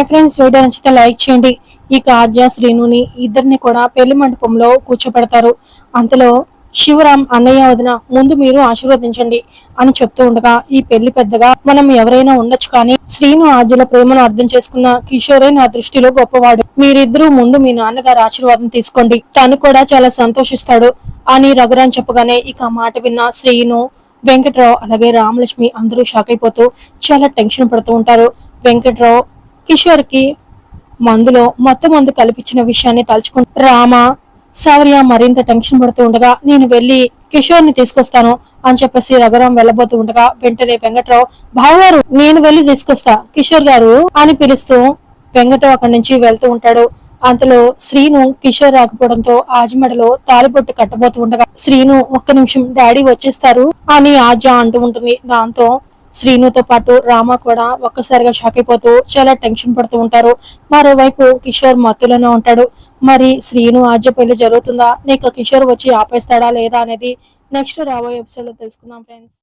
Hi friends video నచ్చితే like చేయండి. ఇక ఆద్య శ్రీనుని ఇద్దరిని కూడా పెళ్ళి మండపంలో కూర్చోబెడతారు. అంతలో శివరాం అన్నయ్య వదిన ముందు మీరు ఆశీర్వదించండి అని చెప్తూ ఉండగా ఈ పెళ్ళి పెద్దగా మనం ఎవరైనా ఉండొచ్చు కానీ శ్రీను ఆద్యల ప్రేమను అర్థం చేసుకున్న కిషోరే నా దృష్టిలో గొప్పవాడు. మీరిద్దరూ ముందు మీ నాన్నగారు ఆశీర్వాదం తీసుకోండి. తను కూడా చాలా సంతోషిస్తాడు అని రఘురాం చెప్పగానే ఇక మాట విన్న శ్రీను వెంకట్రావు అలాగే రామలక్ష్మి అందరూ షాక్ అయిపోతూ చాలా టెన్షన్ పడుతూ ఉంటారు. వెంకట్రావు కిషోర్కి మందులో మొత్తం మందు కల్పించిన విషయాన్ని తలుచుకుంటూ రామ శౌర్య మరింత టెన్షన్ పడుతూ ఉండగా నేను వెళ్ళి కిషోర్ని తీసుకొస్తాను అని చెప్పేసి రఘురాం వెళ్ళబోతూ ఉండగా వెంటనే వెంకట్రావు బావగారు నేను వెళ్ళి తీసుకొస్తా కిషోర్ గారు అని పిలుస్తూ వెంకట్రావు అక్కడి నుంచి వెళ్తూ ఉంటాడు. అంతలో శ్రీను కిషోర్ రాకపోవడంతో ఆజమడలో తాలిబొట్టు కట్టబోతూ ఉండగా శ్రీను ఒక్క నిమిషం డాడీ వచ్చేస్తారు అని ఆజ అంటూ ఉంటుంది. దాంతో శ్రీనుతో పాటు రామ కూడా ఒక్కసారిగా షాక్ అయిపోతూ చాలా టెన్షన్ పడుతూ ఉంటారు. మరోవైపు కిషోర్ మత్తులోనే ఉంటాడు. మరి శ్రీను ఆజ్య పెళ్ళి జరుగుతుందా? నీకు కిషోర్ వచ్చి ఆపేస్తాడా లేదా అనేది నెక్స్ట్ రాబోయే ఎపిసోడ్లో తెలుసుకుందాం ఫ్రెండ్స్